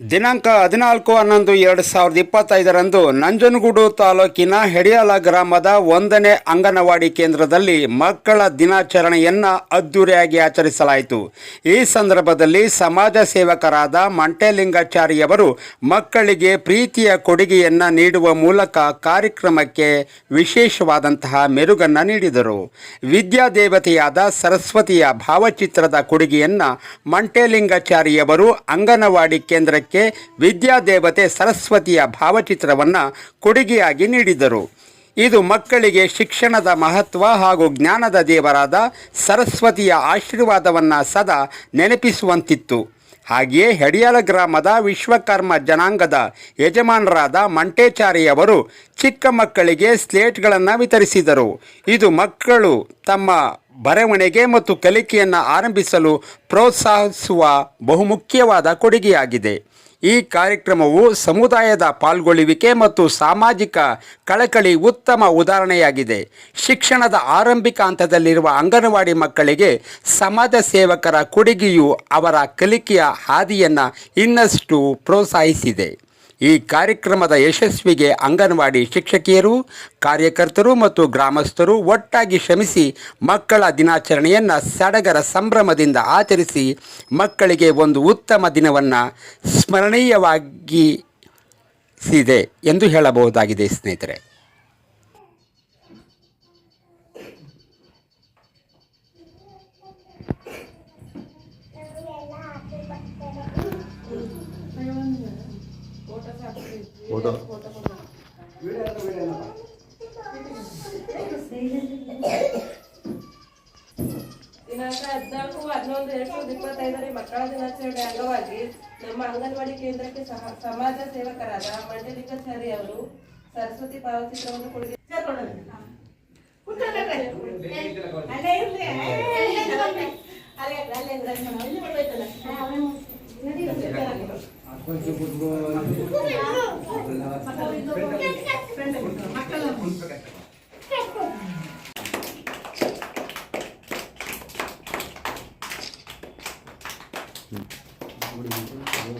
ದಿನಾಂಕ ಹದಿನಾಲ್ಕು ಹನ್ನೊಂದು ಎರಡು ಸಾವಿರದ ಇಪ್ಪತ್ತೈದರಂದು ನಂಜನಗೂಡು ತಾಲೂಕಿನ ಹೆಡಿಯಾಲ ಗ್ರಾಮದ ಒಂದನೇ ಅಂಗನವಾಡಿ ಕೇಂದ್ರದಲ್ಲಿ ಮಕ್ಕಳ ದಿನಾಚರಣೆಯನ್ನು ಅದ್ದೂರಿಯಾಗಿ ಆಚರಿಸಲಾಯಿತು. ಈ ಸಂದರ್ಭದಲ್ಲಿ ಸಮಾಜ ಸೇವಕರಾದ ಮಂಟೇಲಿಂಗಾಚಾರಿಯವರು ಮಕ್ಕಳಿಗೆ ಪ್ರೀತಿಯ ಕೊಡುಗೆಯನ್ನು ನೀಡುವ ಮೂಲಕ ಕಾರ್ಯಕ್ರಮಕ್ಕೆ ವಿಶೇಷವಾದಂತಹ ಮೆರುಗನ್ನು ನೀಡಿದರು. ವಿದ್ಯಾದೇವತೆಯಾದ ಸರಸ್ವತಿಯ ಭಾವಚಿತ್ರದ ಕೊಡುಗೆಯನ್ನು ಮಂಟೇಲಿಂಗಾಚಾರಿಯವರು ಅಂಗನವಾಡಿ ಕೇಂದ್ರಕ್ಕೆ ವಿದ್ಯಾದೇವತೆ ಸರಸ್ವತಿಯ ಭಾವಚಿತ್ರವನ್ನು ಕೊಡುಗೆಯಾಗಿ ನೀಡಿದರು. ಇದು ಮಕ್ಕಳಿಗೆ ಶಿಕ್ಷಣದ ಮಹತ್ವ ಹಾಗೂ ಜ್ಞಾನದ ದೇವರಾದ ಸರಸ್ವತಿಯ ಆಶೀರ್ವಾದವನ್ನು ಸದಾ ನೆನಪಿಸುವಂತಿತ್ತು. ಹಾಗೆಯೇ ಹೆಡಿಯಾಲ ಗ್ರಾಮದ ವಿಶ್ವಕರ್ಮ ಜನಾಂಗದ ಯಜಮಾನರಾದ ಮಂಟೇಚಾರಿಯವರು ಚಿಕ್ಕ ಮಕ್ಕಳಿಗೆ ಸ್ಲೇಟ್ಗಳನ್ನು ವಿತರಿಸಿದರು. ಇದು ಮಕ್ಕಳು ತಮ್ಮ ಬರವಣಿಗೆ ಮತ್ತು ಕಲಿಕೆಯನ್ನು ಆರಂಭಿಸಲು ಪ್ರೋತ್ಸಾಹಿಸುವ ಬಹುಮುಖ್ಯವಾದ ಕೊಡುಗೆಯಾಗಿದೆ. ಈ ಕಾರ್ಯಕ್ರಮವು ಸಮುದಾಯದ ಪಾಲ್ಗೊಳ್ಳುವಿಕೆ ಮತ್ತು ಸಾಮಾಜಿಕ ಕಳಕಳಿ ಉತ್ತಮ ಉದಾಹರಣೆಯಾಗಿದೆ. ಶಿಕ್ಷಣದ ಆರಂಭಿಕ ಹಂತದಲ್ಲಿರುವ ಅಂಗನವಾಡಿ ಮಕ್ಕಳಿಗೆ ಸಮಾಜ ಸೇವಕರ ಕೊಡುಗೆಯು ಅವರ ಕಲಿಕೆಯ ಹಾದಿಯನ್ನು ಇನ್ನಷ್ಟು ಪ್ರೋತ್ಸಾಹಿಸಿದೆ. ಈ ಕಾರ್ಯಕ್ರಮದ ಯಶಸ್ವಿಗೆ ಅಂಗನವಾಡಿ ಶಿಕ್ಷಕಿಯರು, ಕಾರ್ಯಕರ್ತರು ಮತ್ತು ಗ್ರಾಮಸ್ಥರು ಒಟ್ಟಾಗಿ ಶ್ರಮಿಸಿ ಮಕ್ಕಳ ದಿನಾಚರಣೆಯನ್ನು ಸಡಗರ ಸಂಭ್ರಮದಿಂದ ಆಚರಿಸಿ ಮಕ್ಕಳಿಗೆ ಒಂದು ಉತ್ತಮ ದಿನವನ್ನು ಸ್ಮರಣೀಯವಾಗಿಸಿದೆ ಎಂದು ಹೇಳಬಹುದಾಗಿದೆ ಸ್ನೇಹಿತರೆ. ಫೋಟೋ ದಿನಾಂಕ ಹದಿನಾಲ್ಕು ಹನ್ನೊಂದು ಎರಡ್ ಸಾವಿರದ ಇಪ್ಪತ್ತೈದರ ಮಕ್ಕಳ ದಿನಾಚರಣೆ ಅಂಗವಾಗಿ ನಮ್ಮ ಅಂಗನವಾಡಿ ಕೇಂದ್ರಕ್ಕೆ ಸಹ ಸಮಾಜ ಸೇವಕರಾದ ಮಂಡಲಿಂಗಾಚಾರಿ ಅವರು ಸರಸ್ವತಿ ಭಾವಚಿತ್ರವನ್ನು ಕೊಡುಗೆ కొంచెం ఇప్పుడు